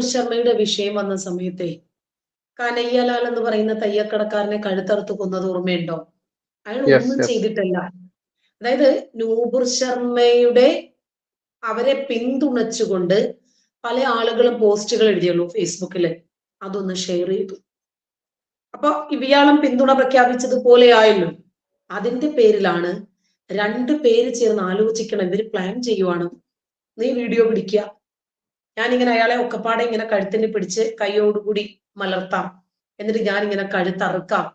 ശർമ്മയുടെ വിഷയം വന്ന സമയത്തെ കനയ്യലാൽ എന്ന് പറയുന്ന തയ്യക്കടക്കാരനെ കഴുത്തറുത്ത് കൊന്നത് ഓർമ്മയുണ്ടോ? അയാൾ ഒന്നും ചെയ്തിട്ടല്ല. അതായത് നൂപുർ ശർമ്മയുടെ അവരെ പിന്തുണച്ചുകൊണ്ട് പല ആളുകളും പോസ്റ്റുകൾ എഴുതിയുള്ളൂ ഫേസ്ബുക്കിൽ. അതൊന്ന് ഷെയർ ചെയ്തു. അപ്പൊ ഇവയാളും പിന്തുണ പ്രഖ്യാപിച്ചതുപോലെ ആയല്ലോ. അതിന്റെ പേരിലാണ് രണ്ട് പേര് ചേർന്ന് ആലോചിക്കണം ഇവർ പ്ലാൻ ചെയ്യുവാണ്. നീ വീഡിയോ പിടിക്കുക. ഞാനിങ്ങനെ അയാളെ ഒക്കപ്പാടെ ഇങ്ങനെ കഴുത്തിന് പിടിച്ച് കൈയോടുകൂടി മലർത്താം. എന്നിട്ട് ഞാനിങ്ങനെ കഴുത്തറുക്കാം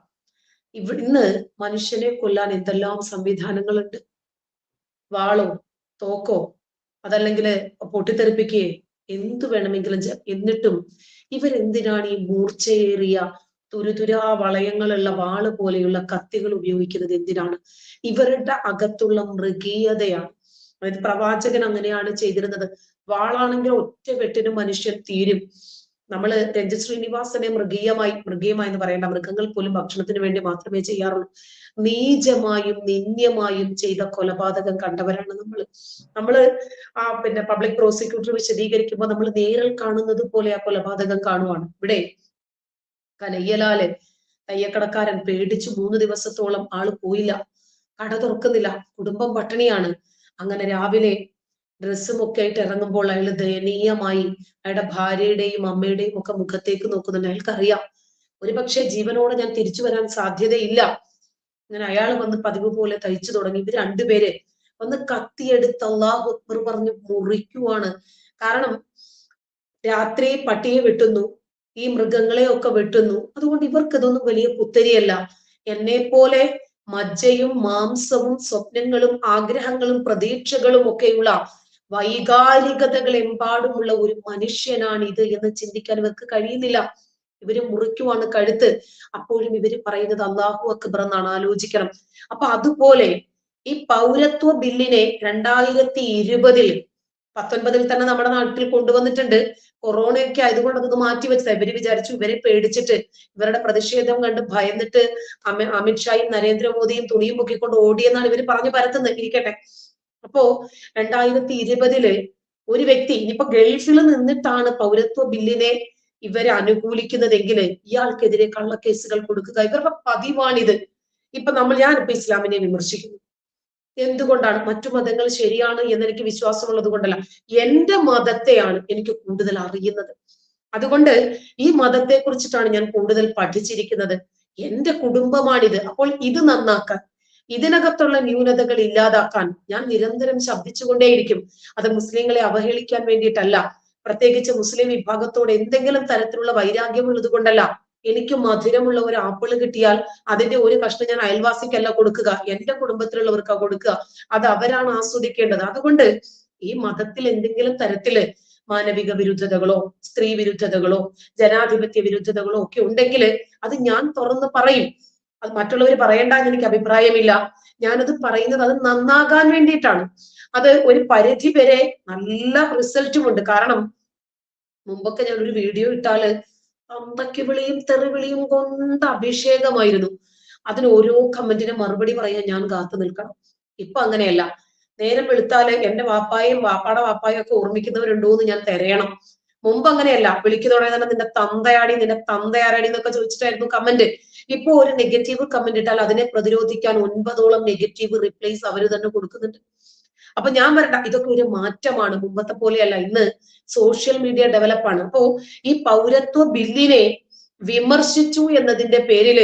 ഇവ ഇന്ന് മനുഷ്യനെ കൊല്ലാൻ എന്തെല്ലാം സംവിധാനങ്ങളുണ്ട്? വാളോ തോക്കോ അതല്ലെങ്കിൽ പൊട്ടിത്തെറിപ്പിക്കുകയോ എന്തു വേണമെങ്കിലും എന്നിട്ടും ഇവരെന്തിനാണ് ഈ മൂർച്ചയേറിയ തുരുതുരാ വളയങ്ങളുള്ള വാൾ പോലെയുള്ള കത്തികൾ ഉപയോഗിക്കുന്നത്? എന്തിനാണ്? ഇവരുടെ അകത്തുള്ള മൃഗീയതയാണ് അതായത് പ്രവാചകൻ അങ്ങനെയാണ് ചെയ്തിരുന്നത്. വാളാണെങ്കിൽ ഒറ്റ വെട്ടിന് മനുഷ്യൻ തീരും. നമ്മൾ രഞ്ജിത് ശ്രീനിവാസനെ മൃഗീയമായി മൃഗീയമായി എന്ന് പറയേണ്ട മൃഗങ്ങൾ പോലും ഭക്ഷണത്തിന് വേണ്ടി മാത്രമേ ചെയ്യാറുള്ളൂ. നീചമായും നിന്ദ്യമായും ചെയ്ത കൊലപാതകം കണ്ടവരാണ് നമ്മൾ നമ്മൾ ആ പിന്നെ പബ്ലിക് പ്രോസിക്യൂട്ടർ വിശദീകരിക്കുമ്പോൾ നമ്മൾ നേരിൽ കാണുന്നത് പോലെ ആ കൊലപാതകം കാണുവാണ്. ഇവിടെ കനയ്യലാൽ തയ്യക്കടക്കാരൻ പേടിച്ചു മൂന്ന് ദിവസത്തോളം ആൾ പോയില്ല. കട തുറക്കുന്നില്ല. കുടുംബം പട്ടിണിയാണ്. അങ്ങനെ രാവിലെ ഡ്രസ്സും ഒക്കെ ആയിട്ട് ഇറങ്ങുമ്പോൾ അയാൾ ദയനീയമായി അയാളുടെ ഭാര്യയുടെയും അമ്മയുടെയും ഒക്കെ മുഖത്തേക്ക് നോക്കുന്നുണ്ട്. അയാൾക്ക് അറിയാം ഒരുപക്ഷെ ജീവനോടെ ഞാൻ തിരിച്ചു വരാൻ സാധ്യതയില്ല. അങ്ങനെ അയാൾ വന്ന് പതിവ് പോലെ തയ്ച്ചു തുടങ്ങി. ഇവർ രണ്ടുപേര് വന്ന് കത്തിയെടുത്ത് അള്ളാഹു അക്ബർ പറഞ്ഞ് മുറിക്കുവാണ്. കാരണം രാത്രി പട്ടിയെ വെട്ടുന്നു ഈ മൃഗങ്ങളെയൊക്കെ വെട്ടുന്നു. അതുകൊണ്ട് ഇവർക്ക് ഇതൊന്നും വലിയ പുത്തരിയല്ല എന്നെ പോലെ മജ്ജയും മാംസവും സ്വപ്നങ്ങളും ആഗ്രഹങ്ങളും പ്രതീക്ഷകളും ഒക്കെയുള്ള വൈകാരികതകൾ എമ്പാടുമുള്ള ഒരു മനുഷ്യനാണ് ഇത് എന്ന് ചിന്തിക്കാൻ ഇവർക്ക് കഴിയുന്നില്ല. ഇവർ മുറിക്കുവാണ് കഴുത്ത്. അപ്പോഴും ഇവർ പറയുന്നത് അള്ളാഹു അക്ബർ എന്നാണ്. ആലോചിക്കണം. അപ്പൊ അതുപോലെ ഈ പൗരത്വ ബില്ലിനെ രണ്ടായിരത്തി ഇരുപതിൽ പത്തൊൻപതിൽ തന്നെ നമ്മുടെ നാട്ടിൽ കൊണ്ടുവന്നിട്ടുണ്ട്. കൊറോണയൊക്കെ ആയതുകൊണ്ട് അത് മാറ്റി വെച്ചത്. ഇവർ വിചാരിച്ചു ഇവരെ പേടിച്ചിട്ട് ഇവരുടെ പ്രതിഷേധം കണ്ട് ഭയന്നിട്ട് അമി അമിത്ഷായും നരേന്ദ്രമോദിയും തുണിയും പൊക്കിക്കൊണ്ട് ഓടിയെന്നാണ് ഇവർ പറഞ്ഞു പരത്തുന്നത്. ഇരിക്കട്ടെ. അപ്പോ രണ്ടായിരത്തി ഇരുപതിൽ ഒരു വ്യക്തി ഇനിയിപ്പോ ഗൾഫിൽ നിന്നിട്ടാണ് പൗരത്വ ബില്ലിനെ ഇവരെ അനുകൂലിക്കുന്നതെങ്കിൽ ഇയാൾക്കെതിരെ കള്ളക്കേസുകൾ കൊടുക്കുക. ഇവരുടെ പതിവാണിത്. ഇപ്പൊ നമ്മൾ ഞാനിപ്പോ ഇസ്ലാമിനെ വിമർശിക്കുന്നു. എന്തുകൊണ്ടാണ്? മറ്റു മതങ്ങൾ ശരിയാണ് എന്നെനിക്ക് വിശ്വാസമുള്ളത് കൊണ്ടല്ല. എന്റെ മതത്തെയാണ് എനിക്ക് കൂടുതൽ അറിയുന്നത്. അതുകൊണ്ട് ഈ മതത്തെ കുറിച്ചിട്ടാണ് ഞാൻ കൂടുതൽ പഠിച്ചിരിക്കുന്നത്. എന്റെ കുടുംബമാണിത്. അപ്പോൾ ഇത് നന്നാക്കാൻ ഇതിനകത്തുള്ള ന്യൂനതകൾ ഇല്ലാതാക്കാൻ ഞാൻ നിരന്തരം ശബ്ദിച്ചുകൊണ്ടേയിരിക്കും. അത് മുസ്ലിങ്ങളെ അവഹേളിക്കാൻ വേണ്ടിയിട്ടല്ല. പ്രത്യേകിച്ച് മുസ്ലിം വിഭാഗത്തോട് എന്തെങ്കിലും തരത്തിലുള്ള വൈരാഗ്യം ഉള്ളത് കൊണ്ടല്ല എനിക്ക് മധുരമുള്ള ഒരു ആപ്പിൾ കിട്ടിയാൽ അതിന്റെ ഒരു കഷ്ണം ഞാൻ അയൽവാസിക്കല്ല കൊടുക്കുക. എന്റെ കുടുംബത്തിലുള്ളവർക്കാ കൊടുക്കുക. അത് അവരാണ് ആസ്വദിക്കേണ്ടത്. അതുകൊണ്ട് ഈ മതത്തിൽ എന്തെങ്കിലും തരത്തിൽ മാനവിക വിരുദ്ധതകളോ സ്ത്രീ വിരുദ്ധതകളോ ജനാധിപത്യ വിരുദ്ധതകളോ ഒക്കെ ഉണ്ടെങ്കിൽ അത് ഞാൻ തുറന്ന് പറയും. അത് മറ്റുള്ളവർ പറയേണ്ട എന്ന് എനിക്ക് അഭിപ്രായമില്ല. ഞാനത് പറയുന്നത് അത് നന്നാകാൻ വേണ്ടിയിട്ടാണ്. അത് ഒരു പരിധി വരെ നല്ല റിസൾട്ടും ഉണ്ട്. കാരണം മുമ്പൊക്കെ ഞാൻ ഒരു വീഡിയോ ഇട്ടാൽ അമ്പയ്ക്ക് വിളിയും തെറിവിളിയും കൊണ്ട് അഭിഷേകമായിരുന്നു. അതിന് ഓരോ കമന്റിന് മറുപടി പറയാൻ ഞാൻ കാത്തു നിൽക്കണം. ഇപ്പൊ അങ്ങനെയല്ല. നേരം വെളുത്താൽ എന്റെ വാപ്പായും വാപ്പാടെ വാപ്പായും ഒക്കെ ഓർമ്മിക്കുന്നവരുണ്ടോ എന്ന് ഞാൻ തിരയണം. മുമ്പ് അങ്ങനെയല്ല. വിളിക്കുന്നതോടെ തന്നെ നിന്റെ തന്തയാടി നിന്റെ തന്തയാരാടി എന്നൊക്കെ ചോദിച്ചിട്ടായിരുന്നു കമന്റ്. ഇപ്പൊ ഒരു നെഗറ്റീവ് കമന്റ് ഇട്ടാൽ അതിനെ പ്രതിരോധിക്കാൻ ഒൻപതോളം നെഗറ്റീവ് റിപ്ലൈസ് അവർ തന്നെ കൊടുക്കുന്നുണ്ട്. അപ്പൊ ഞാൻ വരണ്ട ഇതൊക്കെ ഒരു മാറ്റമാണ്. മുമ്പത്തെ പോലെയല്ല ഇന്ന് സോഷ്യൽ മീഡിയ ഡെവലപ്പാണ് അപ്പോ ഈ പൗരത്വ ബില്ലിനെ വിമർശിച്ചു എന്നതിന്റെ പേരിൽ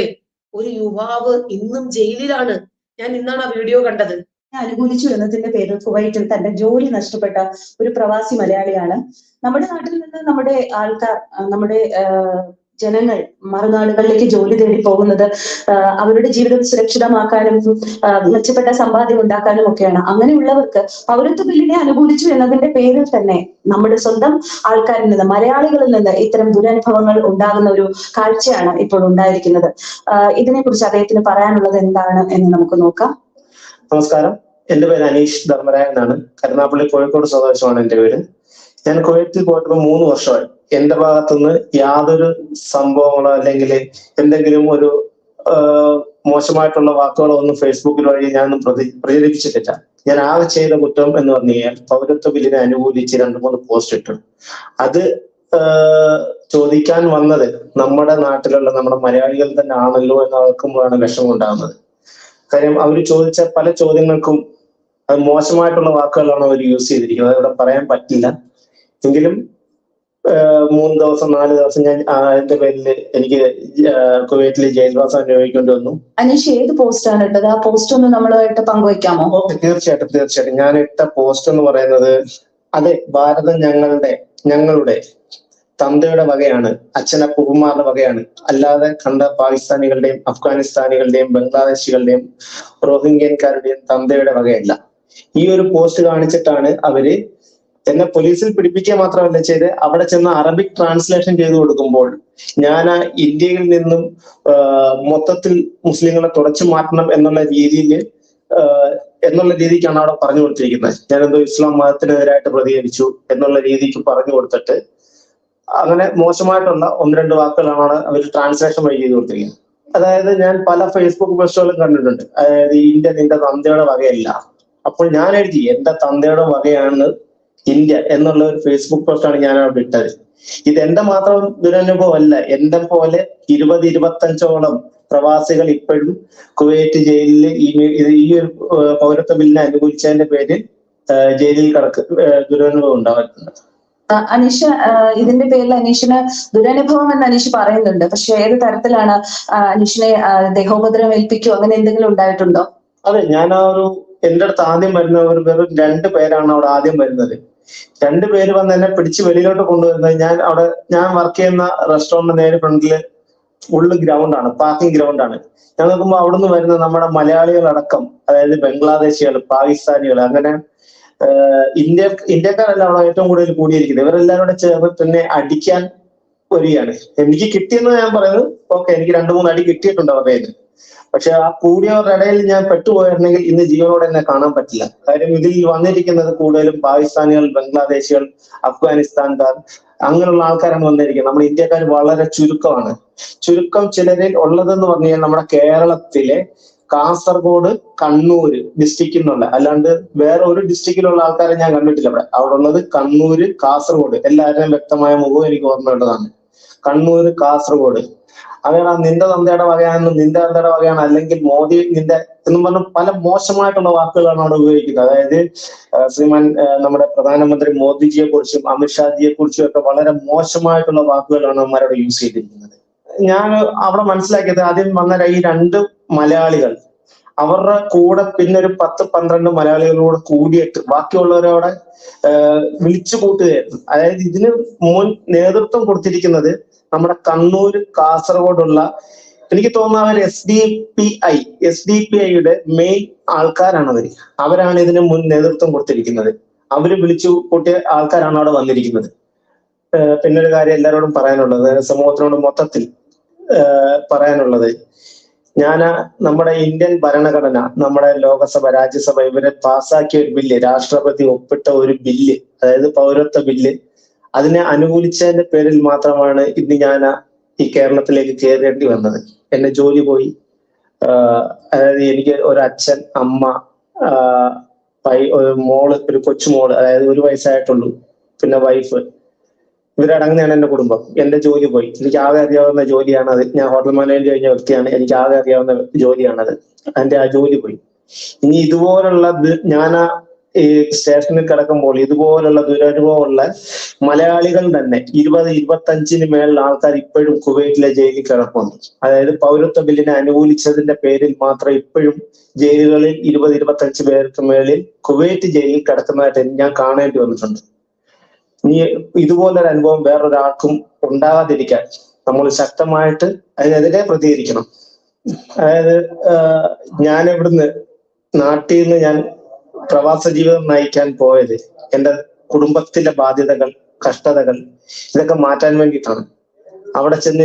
ഒരു യുവാവ് ഇന്നും ജയിലിലാണ്. ഞാൻ ഇന്നാണ് ആ വീഡിയോ കണ്ടത്. ഞാൻ അനുകൂലിച്ചു എന്നതിന്റെ പേരിൽ കുവൈറ്റിൽ തന്റെ ജോലി നഷ്ടപ്പെട്ട ഒരു പ്രവാസി മലയാളിയാണ്. നമ്മുടെ നാട്ടിൽ നിന്ന് നമ്മുടെ ആൾക്കാർ നമ്മുടെ ജനങ്ങൾ മറുനാടുകളിലേക്ക് ജോലി തേടി പോകുന്നത് അവരുടെ ജീവിതം സുരക്ഷിതമാക്കാനും മെച്ചപ്പെട്ട സമ്പാദ്യം ഉണ്ടാക്കാനും ഒക്കെയാണ്. അങ്ങനെയുള്ളവർക്ക് പൗരത്വ ബില്ലിനെ അനുകൂലിച്ചു എന്നതിന്റെ പേരിൽ തന്നെ നമ്മുടെ സ്വന്തം ആൾക്കാരിൽ നിന്ന് മലയാളികളിൽ നിന്ന് ഇത്തരം ദുരനുഭവങ്ങൾ ഉണ്ടാകുന്ന ഒരു കാഴ്ചയാണ് ഇപ്പോൾ ഉണ്ടായിരിക്കുന്നത്. ഇതിനെക്കുറിച്ച് അദ്ദേഹത്തിന് പറയാനുള്ളത് എന്താണ് എന്ന് നമുക്ക് നോക്കാം. നമസ്കാരം. എന്റെ പേര് അനീഷ് ധർമ്മരായ എന്നാണ്. കരുനാപ്പള്ളി കോഴിക്കോട് സ്വദേശമാണ് എന്റെ പേര്. ഞാൻ കുവൈറ്റിൽ പോയിട്ട് മൂന്ന് വർഷമായി. എന്റെ ഭാഗത്തുനിന്ന് യാതൊരു സംഭവങ്ങളോ അല്ലെങ്കിൽ എന്തെങ്കിലും ഒരു മോശമായിട്ടുള്ള വാക്കുകളോ ഒന്നും ഫേസ്ബുക്കിൽ വഴി ഞാനൊന്നും പ്രതി പ്രചരിപ്പിച്ചിട്ടില്ല. ഞാൻ ആകെ ചെയ്ത കുറ്റം എന്ന് പറഞ്ഞു കഴിഞ്ഞാൽ പൗരത്വ ബില്ലിനെ അനുകൂലിച്ച് രണ്ട് മൂന്ന് പോസ്റ്റ് ഇട്ടു. അത് ചോദിക്കാൻ വന്നത് നമ്മുടെ നാട്ടിലുള്ള നമ്മുടെ മലയാളികൾ തന്നെ ആണല്ലോ എന്ന് അവർക്കുമ്പോഴാണ് വിഷമം ഉണ്ടാകുന്നത്. കാര്യം അവർ ചോദിച്ച പല ചോദ്യങ്ങൾക്കും അത് മോശമായിട്ടുള്ള വാക്കുകളാണ് അവർ യൂസ് ചെയ്തിരിക്കുന്നത്. അതിവിടെ പറയാൻ പറ്റില്ല. എങ്കിലും മൂന്ന് ദിവസം നാല് ദിവസം ഞാൻ എന്റെ അതിന്റെ പേരിൽ എനിക്ക് കുവൈറ്റിൽ ജയിൽവാസം അനുഭവിക്കേണ്ടി വന്നു. അനീഷ് ഏത് പോസ്റ്റാണ് ഇട്ടത്? ആ പോസ്റ്റ് ഒന്ന് നമ്മളുമായിട്ട് പങ്കുവെക്കാമോ? ഓക്കെ തീർച്ചയായിട്ടും തീർച്ചയായിട്ടും. ഞാൻ ഇട്ട പോസ്റ്റ് എന്ന് പറയുന്നത് അതെ ഭാരതം ഞങ്ങളുടെ ഞങ്ങളുടെ തന്തയുടെ വകയാണ്. അച്ഛനപ്പുമാരുടെ വകയാണ്. അല്ലാതെ കണ്ട പാകിസ്ഥാനികളുടെയും അഫ്ഗാനിസ്ഥാനികളുടെയും ബംഗ്ലാദേശികളുടെയും റോഹിംഗ്യൻകാരുടെയും തന്തയുടെ വകയല്ല. ഈ ഒരു പോസ്റ്റ് കാണിച്ചിട്ടാണ് അവർ എന്നെ പോലീസിൽ പിടിപ്പിക്കുക മാത്രമല്ല ചെയ്ത്. അവിടെ ചെന്ന് അറബിക് ട്രാൻസ്ലേഷൻ ചെയ്തു കൊടുക്കുമ്പോൾ ഞാൻ ആ ഇന്ത്യയിൽ നിന്നും മൊത്തത്തിൽ മുസ്ലിങ്ങളെ തുടച്ചു മാറ്റണം എന്നുള്ള രീതിയിൽ എന്നുള്ള രീതിക്കാണ് അവിടെ പറഞ്ഞു കൊടുത്തിരിക്കുന്നത്. ഞാനെന്തോ ഇസ്ലാം മതത്തിനെതിരായിട്ട് പ്രതികരിച്ചു എന്നുള്ള രീതിക്ക് പറഞ്ഞു കൊടുത്തിട്ട് അങ്ങനെ മോശമായിട്ടുള്ള ഒന്ന് രണ്ട് വാക്കുകളാണ് അവർ ട്രാൻസ്ലേഷൻ വഴി ചെയ്തു കൊടുത്തിരിക്കുന്നത്. അതായത് ഞാൻ പല ഫേസ്ബുക്ക് പോസ്റ്റുകളും കണ്ടിട്ടുണ്ട്. അതായത് ഇന്ത്യ നിന്റെ തന്തയുടെ വകയല്ല. അപ്പോൾ ഞാൻ എഴുതി എന്റെ തന്തയുടെ വകയാണ് ഇന്ത്യ എന്നുള്ള ഒരു ഫേസ്ബുക്ക് പോസ്റ്റാണ് ഞാൻ അവിടെ ഇട്ടത്. ഇത് എന്റെ മാത്രം ദുരനുഭവം അല്ല എന്റെ പോലെ ഇരുപത് ഇരുപത്തഞ്ചോളം പ്രവാസികൾ ഇപ്പോഴും കുവൈറ്റ് ജയിലിൽ ഈ ഈ ഒരു പൗരത്വ ബില്ലിനെ അനുകൂലിച്ചതിന്റെ പേരിൽ ജയിലിൽ കിടക്ക് ദുരനുഭവം ഉണ്ടാവുന്നുണ്ട് അനീഷ് ഇതിന്റെ പേരിൽ അനീഷിന് ദുരനുഭവം എന്ന് അനീഷ് പറയുന്നുണ്ട്. പക്ഷെ ഏത് തരത്തിലാണ് അനീഷിനെ ദേഹോപദ്രം ഏൽപ്പിക്കോ അങ്ങനെ എന്തെങ്കിലും ഉണ്ടായിട്ടുണ്ടോ? അതെ ഞാൻ ആ ഒരു എന്റെ അടുത്ത് ആദ്യം വരുന്നവർ വെറും രണ്ട് പേരാണ് അവിടെ ആദ്യം വരുന്നത്. രണ്ട് പേര് വന്ന് എന്നെ പിടിച്ച് വെളിയിലോട്ട് കൊണ്ടുവരുന്നത് ഞാൻ അവിടെ ഞാൻ വർക്ക് ചെയ്യുന്ന റെസ്റ്റോറന്റ് നേരെ ഫ്രണ്ടിൽ ഫുള്ള് ഗ്രൗണ്ടാണ് പാർക്കിംഗ് ഗ്രൗണ്ടാണ് ഞാൻ നോക്കുമ്പോൾ അവിടുന്ന് വരുന്ന നമ്മുടെ മലയാളികളടക്കം അതായത് ബംഗ്ലാദേശികൾ പാകിസ്ഥാനികൾ അങ്ങനെ ഇന്ത്യ ഇന്ത്യക്കാരല്ല അവിടെ ഏറ്റവും കൂടുതൽ കൂടിയിരിക്കുന്നത്. ഇവരെല്ലാവരും കൂടെ ചേർന്ന് പിന്നെ അടിക്കാൻ വരികയാണ്. എനിക്ക് കിട്ടിയെന്ന് ഞാൻ പറയുന്നത് ഓക്കെ എനിക്ക് രണ്ടു മൂന്ന് അടി കിട്ടിയിട്ടുണ്ട് അവരുടെ. പക്ഷെ ആ കൂടിയവരുടെ ഇടയിൽ ഞാൻ പെട്ടുപോയിരുന്നെങ്കിൽ ഇന്ന് ജീവനോടെ എന്നെ കാണാൻ പറ്റില്ല. കാര്യം ഇതിൽ വന്നിരിക്കുന്നത് കൂടുതലും പാകിസ്ഥാനികൾ ബംഗ്ലാദേശികൾ അഫ്ഗാനിസ്ഥാൻകാർ അങ്ങനെയുള്ള ആൾക്കാരാണ് വന്നിരിക്കുന്നത്. നമ്മുടെ ഇന്ത്യക്കാർ വളരെ ചുരുക്കമാണ്. ചുരുക്കം ചിലരിൽ ഉള്ളതെന്ന് പറഞ്ഞു കഴിഞ്ഞാൽ നമ്മുടെ കേരളത്തിലെ കാസർഗോഡ് കണ്ണൂര് ഡിസ്ട്രിക്റ്റിൽ നിന്നുള്ള അല്ലാണ്ട് വേറെ ഒരു ഡിസ്ട്രിക്റ്റിലുള്ള ആൾക്കാരെ ഞാൻ കണ്ടിട്ടില്ല ഇവിടെ. അവിടെ ഉള്ളത് കണ്ണൂര് കാസർഗോഡ്. എല്ലാവരുടെയും വ്യക്തമായ മുഖം എനിക്ക് ഓർമ്മയുള്ളതാണ്. കണ്ണൂര് കാസർഗോഡ്. അതാണ് നിന്റെ തന്തയുടെ വകയാണ് നിന്റെ തന്തയുടെ വകയാണ് അല്ലെങ്കിൽ മോദി നിന്റെ എന്നും പറഞ്ഞ് പല മോശമായിട്ടുള്ള വാക്കുകളാണ് അവിടെ ഉപയോഗിക്കുന്നത്. അതായത് ശ്രീമാൻ നമ്മുടെ പ്രധാനമന്ത്രി മോദിജിയെ കുറിച്ചും അമിത്ഷാജിയെ കുറിച്ചും ഒക്കെ വളരെ മോശമായിട്ടുള്ള വാക്കുകളാണ് അവന്മാരോട് യൂസ് ചെയ്തിരിക്കുന്നത്. ഞാൻ അവിടെ മനസ്സിലാക്കിയത് ആദ്യം വന്ന ഈ രണ്ട് മലയാളികൾ. അവരുടെ കൂടെ പിന്നെ ഒരു പത്ത് പന്ത്രണ്ട് മലയാളികളോട് കൂടിയിട്ട് ബാക്കിയുള്ളവരോടെ ആഹ് വിളിച്ചു കൂട്ടുകയായിരുന്നു അതായത് ഇതിന് മുൻ നേതൃത്വം കൊടുത്തിരിക്കുന്നത് നമ്മുടെ കണ്ണൂർ കാസർഗോഡുള്ള എനിക്ക് തോന്നുന്നു അവർ S D P I S D P ഐയുടെ മെയിൻ ആൾക്കാരാണ് അവർ അവരാണ് ഇതിന് മുൻ നേതൃത്വം കൊടുത്തിരിക്കുന്നത്. അവർ വിളിച്ചു കൂട്ടിയ ആൾക്കാരാണ് അവിടെ വന്നിരിക്കുന്നത്. പിന്നെ ഒരു കാര്യം എല്ലാവരോടും പറയാനുള്ളത് സമൂഹത്തിനോട് മൊത്തത്തിൽ പറയാനുള്ളത്. ഞാൻ നമ്മുടെ ഇന്ത്യൻ ഭരണഘടന നമ്മുടെ ലോകസഭ രാജ്യസഭ ഇവരെ പാസ്സാക്കിയ ഒരു ബില്ല് രാഷ്ട്രപതി ഒപ്പിട്ട ഒരു ബില്ല് അതായത് പൗരത്വ ബില്ല് അതിനെ അനുകൂലിച്ചതിന്റെ പേരിൽ മാത്രമാണ് ഇന്ന് ഞാൻ ഈ കേരളത്തിലേക്ക് കയറേണ്ടി വന്നത്. എന്റെ ജോലി പോയി. അതായത് എനിക്ക് ഒരു അച്ഛൻ അമ്മ ഒരു മോൾ ഒരു കൊച്ചുമോൾ അതായത് ഒരു വയസ്സായിട്ടുള്ളൂ. പിന്നെ വൈഫ്. ഇവരടങ്ങുന്നതാണ് എന്റെ കുടുംബം. എന്റെ ജോലി പോയി. എനിക്ക് ആകെ അറിയാവുന്ന ജോലിയാണത് ഞാൻ ഹോട്ടൽ മാനേജ് കഴിഞ്ഞ വ്യക്തിയാണ്. എനിക്ക് ആകെ അറിയാവുന്ന ജോലിയാണത്. എന്റെ ആ ജോലി പോയി. ഇനി ഇതുപോലുള്ള ഞാൻ ഈ സ്റ്റേഷനിൽ കിടക്കുമ്പോൾ ഇതുപോലുള്ള ദുരനുഭവമുള്ള മലയാളികൾ തന്നെ ഇരുപത് ഇരുപത്തഞ്ചിന് മേളിൽ ആൾക്കാർ ഇപ്പോഴും കുവൈറ്റിലെ ജയിലിൽ കിടക്കുന്നു അതായത് പൗരത്വ ബില്ലിനെ അനുകൂലിച്ചതിന്റെ പേരിൽ മാത്രം ഇപ്പോഴും ജയിലുകളിൽ ഇരുപത് ഇരുപത്തഞ്ച് പേർക്ക് മേളിൽ കുവൈറ്റ് ജയിലിൽ കിടക്കുന്നതായിട്ട് ഞാൻ കാണേണ്ടി വന്നിട്ടുണ്ട്. ഇനി ഇതുപോലൊരു അനുഭവം വേറൊരാൾക്കും ഉണ്ടാകാതിരിക്കാൻ നമ്മൾ ശക്തമായിട്ട് അതിനെതിരെ പ്രതികരിക്കണം. അതായത് ഞാൻ ഇവിടുന്ന് നാട്ടിൽ നിന്ന് ഞാൻ പ്രവാസ ജീവിതം നയിക്കാൻ പോയത് എന്റെ കുടുംബത്തിലെ ബാധ്യതകൾ കഷ്ടതകൾ ഇതൊക്കെ മാറ്റാൻ വേണ്ടിയിട്ടാണ്. അവിടെ ചെന്ന്